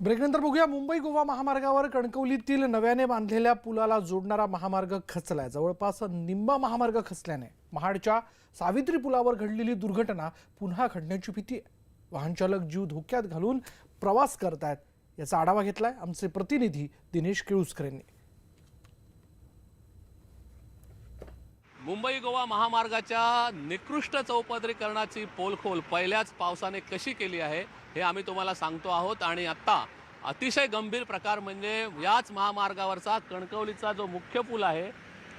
ब्रेकनंतर बघूया. मुंबई गोवा महामार्गावर कणकवलीतील नव्याने बांधलेल्या पुलाला जोडणारा महामार्ग खचलाय. जवळपास निंबा महामार्ग खचल्याने महाडच्या सावित्री पुलावर घडलेली दुर्घटना पुन्हा घडण्याची भीती वाहनचालक जीव धोक्यात घालून प्रवास करतायत याचा आढावा घेतलाय आमचे प्रतिनिधी दिनेश केळुसकर यांनी मुंबई गोवा महामार्गाच्या निकृष्ट चौपदरीकरणाची पोलखोल पहिल्याच पावसाने कशी केली आहे हे आम्ही तुम्हाला सांगतो आहोत. आणि आत्ता अतिशय गंभीर प्रकार म्हणजे याच महामार्गावरचा कणकवलीचा जो मुख्य पूल आहे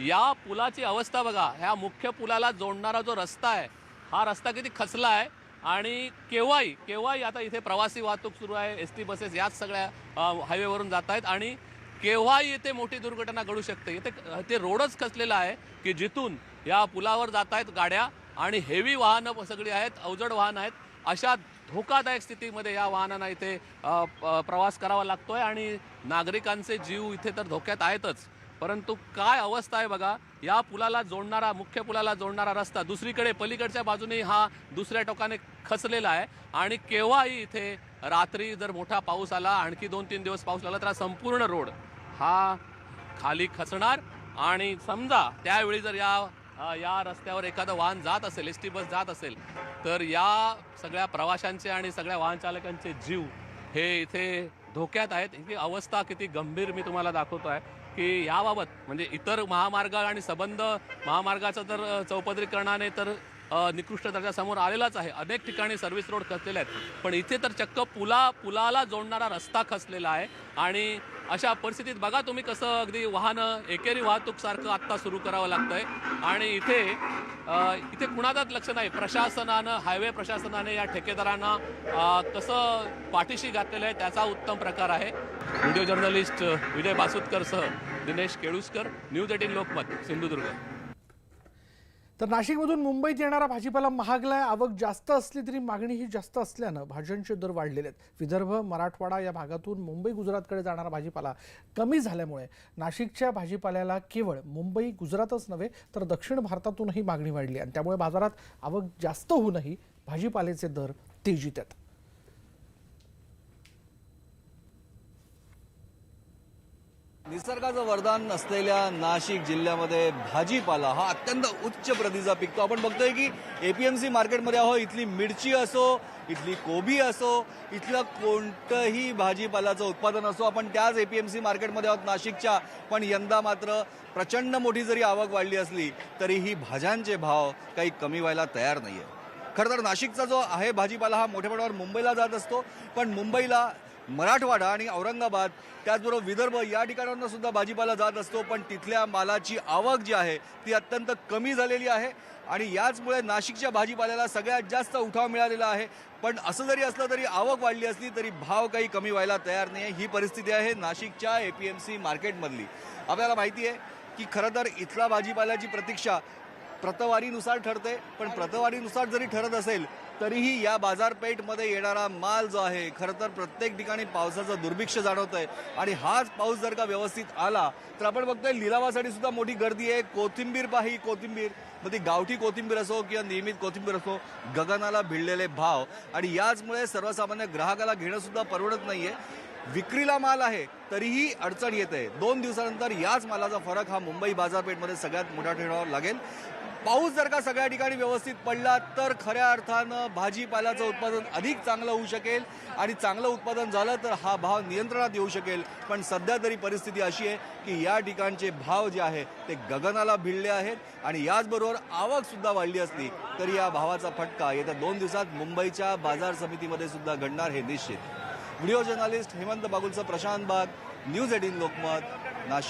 या पुलाची अवस्था बघा. ह्या मुख्य पुलाला जोडणारा जो रस्ता आहे हा रस्ता किती खचला आहे आणि केव्हाही केव्हाही आता इथे प्रवासी वाहतूक सुरू आहे एस टी बसेस याच सगळ्या हायवेवरून जात आहेत. आणि केव्हाही इथे मोठी दुर्घटना घडू शकते. इथे ते रोडच खचलेला आहे की जिथून या पुलावर जात आहेत गाड्या आणि हेवी वाहनं सगळी आहेत अवजड वाहनं आहेत. अशा धोकादायक स्थितीमध्ये या वाहनांना इथे प्रवास करावा लागतोय आणि नागरिकांचे जीव इथे तर धोक्यात आहेतच. परंतु काय अवस्था आहे बघा या पुलाला जोडणारा मुख्य पुलाला जोडणारा रस्ता दुसरीकडे पलीकडच्या बाजूने हा दुसऱ्या टोकाने खचलेला आहे आणि केव्हाही इथे रात्री जर मोठा पाऊस आला आणखी दोन तीन दिवस पाऊस आला तर हा संपूर्ण रोड हा खाली खचणार आणि समजा त्यावेळी जर या या रस्त्यावर एखादं वाहन जात असेल एस टी बस जात असेल तर या सगळ्या प्रवाशांचे आणि सगळ्या वाहन चालकांचे जीव हे इथे धोक्यात आहेत. ही अवस्था किती गंभीर मी तुम्हाला दाखवतो आहे की याबाबत म्हणजे इतर महामार्ग आणि संबंध महामार्गाचं तर चौपदरीकरणाने तर निकृष्ट दर्जा समोर आलेलाच आहे. अनेक ठिकाणी सर्व्हिस रोड खचलेले आहेत. पण इथे तर चक्क पुला पुलाला जोडणारा रस्ता खचलेला आहे. आणि अशा परिस्थितीत बघा तुम्ही कसं अगदी वाहनं एकेरी वाहतूक सारखं आत्ता सुरू करावं लागतं आहे आणि इथे इथे कुणाचाच लक्ष नाही. प्रशासनानं हायवे प्रशासनाने या ठेकेदारांना कसं पाठीशी घातलेलं आहे त्याचा उत्तम प्रकार आहे. व्हिडिओ जर्नलिस्ट विजय बासुतकरसह Dinesh Keluskar. News eighteen Lokmat Sindhudurg. तर नाशिकमधून मुंबईत येणारा भाजीपाला महागलाय आवक जास्त असली तरी मागणी ही जास्त असल्यानं भाज्यांचे दर वाढलेले आहेत. विदर्भ मराठवाडा या भागातून मुंबई गुजरातकडे जाणारा भाजीपाला कमी झाल्यामुळे नाशिकच्या भाजीपाल्याला केवळ मुंबई गुजरातच नव्हे तर दक्षिण भारतातूनही मागणी वाढली आणि त्यामुळे बाजारात आवक जास्त होऊनही भाजीपाल्याचे दर तेजीत आहेत. निसर्गाचं वरदान असलेल्या नाशिक जिल्ह्यामध्ये भाजीपाला हा अत्यंत उच्च प्रतीचा पिकतो. आपण बघतोय की एपीएमसी मार्केटमध्ये आहो इथली मिरची असो इथली कोबी असो इथलं कोणतंही भाजीपाल्याचं उत्पादन असो आपण त्याच एपीएमसी मार्केटमध्ये आहोत नाशिकच्या. पण यंदा मात्र प्रचंड मोठी जरी आवक वाढली असली तरीही भाज्यांचे भाव काही कमी व्हायला तयार नाही आहे खरं तर नाशिकचा जो आहे भाजीपाला हा मोठ्या प्रमाणावर मुंबईला जात असतो. पण मुंबईला मराठवाडा आणि औरंगाबाद त्याचबरोबर विदर्भ या ठिकाणांना सुद्धा भाजीपाला जात असतो. पण तिथल्या मालाची आवक जी आहे ती अत्यंत कमी झालेली आहे. आणि याचमुळे नाशिकच्या भाजीपाल्याला सगळ्यात जास्त उठाव मिळालेला आहे. पण असं जरी असलं तरी आवक वाढली असली तरी भाव काही कमी व्हायला तयार नाही आहे ही परिस्थिती आहे नाशिकच्या ए पी एम सी मार्केटमधली. आपल्याला माहिती आहे की खरं तर इथला भाजीपाल्याची प्रतीक्षा प्रतवारीनुसार ठरते पण प्रतवारीनुसार जरी ठरत असेल तरीही या बाजारपेठमध्ये येणारा माल जो आहे खरं तर प्रत्येक ठिकाणी पावसाचं दुर्भिक्ष जाणवत आहे आणि हाच पाऊस जर का व्यवस्थित आला तर आपण बघतोय लिलावासाठी सुद्धा मोठी गर्दी आहे. कोथिंबीर पाही कोथिंबीर. मग ती गावठी कोथिंबीर असो किंवा नियमित कोथिंबीर असो गगनाला भिडलेले भाव. आणि याचमुळे सर्वसामान्य ग्राहकाला घेणं सुद्धा परवडत नाहीये. विक्रीला माल आहे तरीही अडचण येते. दोन दिवसानंतर याच मालाचा फरक हा मुंबई बाजारपेठमध्ये सगळ्यात मोठा ठेवावा लागेल. पाऊस जर का सगळ्या ठिकाणी व्यवस्थित पडला तर खऱ्या अर्थानं भाजीपाल्याचं उत्पादन अधिक चांगलं होऊ शकेल आणि चांगलं उत्पादन झालं तर हा भाव नियंत्रणात येऊ शकेल. पण सध्या तरी परिस्थिती अशी आहे की या ठिकाणचे भाव जे आहे ते गगनाला भिडले आहेत आणि याचबरोबर आवकसुद्धा वाढली असली तरी या भावाचा फटका येत्या दोन दिवसात मुंबईच्या बाजार समितीमध्ये सुद्धा घडणार हे निश्चित. व्हिडिओ जर्नलिस्ट हेमंत बागुलचं प्रशांत बाग न्यूज एटीन लोकमत नाशिक.